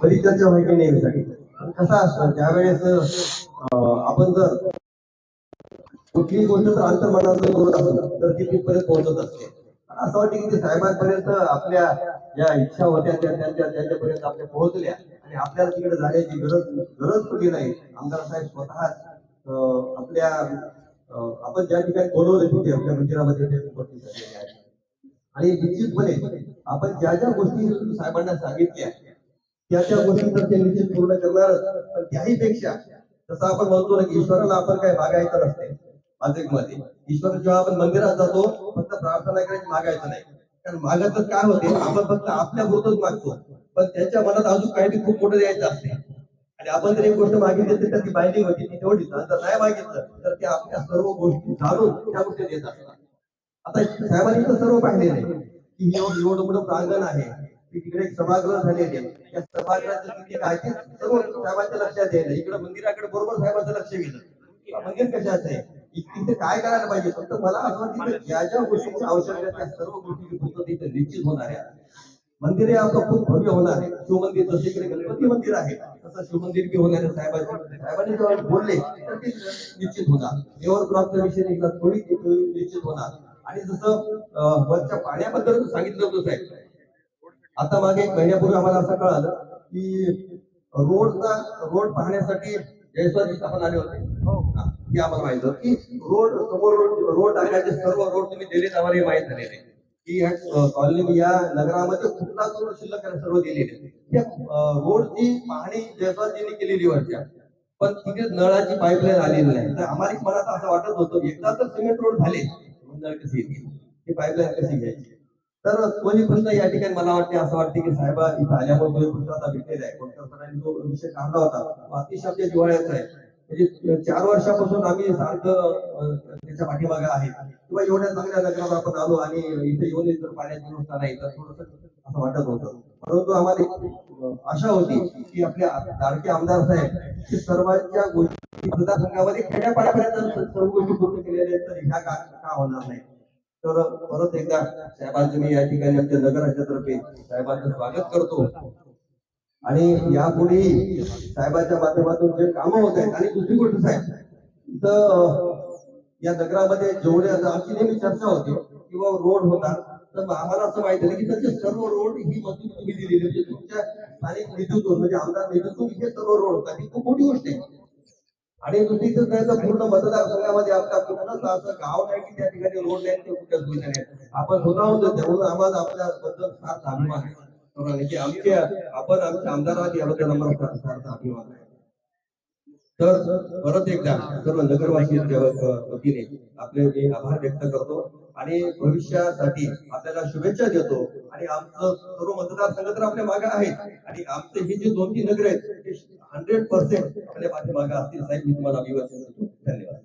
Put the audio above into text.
बरी चर्चा व्हायची नाही पण कसं असतं त्यावेळेस आपण जर कुठलीही गोष्ट जर अंतर्मनातून जर बोलत असेल तर ती तिथपर्यंत पोहोचत असते. असं वाटतं की ते साहेबांपर्यंत आपल्या ज्या इच्छा होत्या त्या त्यांच्या त्यांच्यापर्यंत आपल्या पोहोचल्या. आणि आपल्याला तिकडे जाण्याची गरज गरज पडली नाही. आमदार साहेब स्वतः आपल्या आपण ज्या ठिकाणी बोलवले तिथे आपल्या मंदिरामध्ये ते उपस्थित झालेले आहेत आणि निश्चितपणे आपण ज्या ज्या गोष्टी साहेबांना सांगितल्या त्या त्या गोष्टी तर ते निश्चित पूर्ण करणार पण त्याही पेक्षा जसं आपण म्हणतो ना की ईश्वराला आपण काय मागायचं नसते. माझं एक ईश्वर जेव्हा आपण मंदिरात जातो फक्त प्रार्थना करायची मागायचं नाही. कारण मागत काय होते? आपण फक्त आपल्या पुरतच मागतो. पण त्याच्या मनात अजून काहीतरी खूप मोठं द्यायचं असते. आणि आपण जर एक गोष्ट मागितली तर ती बायडिंग होती. ती तेवढीच. जर नाही मागितलं तर ते आपल्या सर्व गोष्टी जाणून त्या गोष्टी देत असतात. आता साहेबांनी तर सर्व पाहिलेलं आहे. की हे एवढं मोठं प्रांगण आहे. की तिकडे सभागृह झालेले आहे. त्या सभागृहाचं तिथे आहे ते सर्व साहेबांच्या लक्षात यायला इकडे मंदिराकडे बरोबर साहेबांचं लक्ष गेलं. मंदिर कशाचं आहे? तिथे काय करायला पाहिजे? फक्त मला असं वाटतं ज्या ज्या गोष्टीची आवश्यकता त्या सर्व गोष्टी पूर्ण इथे निश्चित होणार आहे. मंदिर हे आपलं खूप भव्य होणार आहे. शिवमंदिर जसे इकडे गणपती मंदिर आहे तसं शिवमंदिर बी होणार आहे. साहेबांनी साहेबांनी जेव्हा बोलले तर ते निश्चित होणार. एव्हर क्रॉसचा विषय निघाला थोडी निश्चित होणार. आणि जसं वरच्या पाण्याबद्दल सांगितलं होतं साहेब आता मागे एक महिन्यापूर्वी आम्हाला असं कळालं की रोडचा रोड पाहण्यासाठी जयस्वाल आपण आले होते. हा, हे आम्हाला माहीत होतं की रोड समोर रोड रोड टाकायचे सर्व रोड तुम्ही दिलेत आम्हाला हे माहीत झालेले. की या कॉलनी या नगरामध्ये कुठला रोड शिल्लक सर्व दिलेले. त्या रोडची पाहणी जयस्वालजींनी केलेली वरच्या पण तिथे नळाची पाईपलाईन आलेली नाही. तर आम्हाला मनात असं वाटत होतं एकदा तर सिमेंट रोड झाले. नळ कशी येतील? ही पाईपलाईन कशी घ्यायची? तर तोही प्रश्न या ठिकाणी मला वाटते असं वाटते की साहेबा इथं आल्यामुळे तोही प्रश्न आता भेटलेला आहे. कोणत्या सरांनी जो विषय काढला होता तो अतिशय आमच्या जिव्हाळ्याचा आहे. म्हणजे चार वर्षापासून आम्ही सारखं त्याच्या पाठीमागे आहे. किंवा एवढ्या चांगल्या नगरात आपण आलो आणि इथे येऊन जर पाण्याची व्यवस्था नाही तर थोडस असं वाटत होतं. परंतु आम्हाला आशा होती की आपल्या लाडके आमदार साहेब हे सर्वांच्या गोष्टी मतदारसंघामध्ये खेड्यापाड्यापर्यंत सर्व गोष्टी पूर्ण केलेल्या आहेत तर ह्या का होणार नाही तर परत एकदा साहेबांचं मी या ठिकाणी आमच्या नगराच्यातर्फे साहेबांचं स्वागत करतो. आणि यापुढे साहेबांच्या माध्यमातून जे कामं होत आहेत आणि दुसरी गोष्ट साहेब तर या नगरामध्ये जेवढे आमची नेहमी चर्चा होते किंवा रोड होता तर आम्हाला असं माहिती झालं की त्याचे सर्व रोड ही मंजूर तुम्ही दिलेली म्हणजे तुमच्या स्थानिक निधीतून म्हणजे आमदार निधीतून हे सर्व रोड होतात ही खूप मोठी गोष्ट आहे. आणि दुसरी तर त्याचं पूर्ण मतदारसंघामध्ये आपला कुठलंच असं गाव नाही की त्या ठिकाणी रोड नाही ते कुठल्या सुविधा नाही. आपण स्वतःहून देतो आम्हाला आपल्या बद्दल फार अभिमान आहे आमचे आपण आमच्या आमदारात याबद्दल आम्हाला फार अभिमान आहे. तर परत एकदा सर्व नगरवासीयांच्या वतीने आपले मी आभार व्यक्त करतो आणि भविष्यासाठी आपल्याला शुभेच्छा देतो. आणि आमचं सर्व मतदारसंघ तर आपल्या मागे आहेत. आणि आमचे हे जे दोन तीन नगर आहेत ते हंड्रेड पर्सेंट आपल्या पाठीमागे असतील साहेब मी तुम्हाला अभिवादन करतो. धन्यवाद.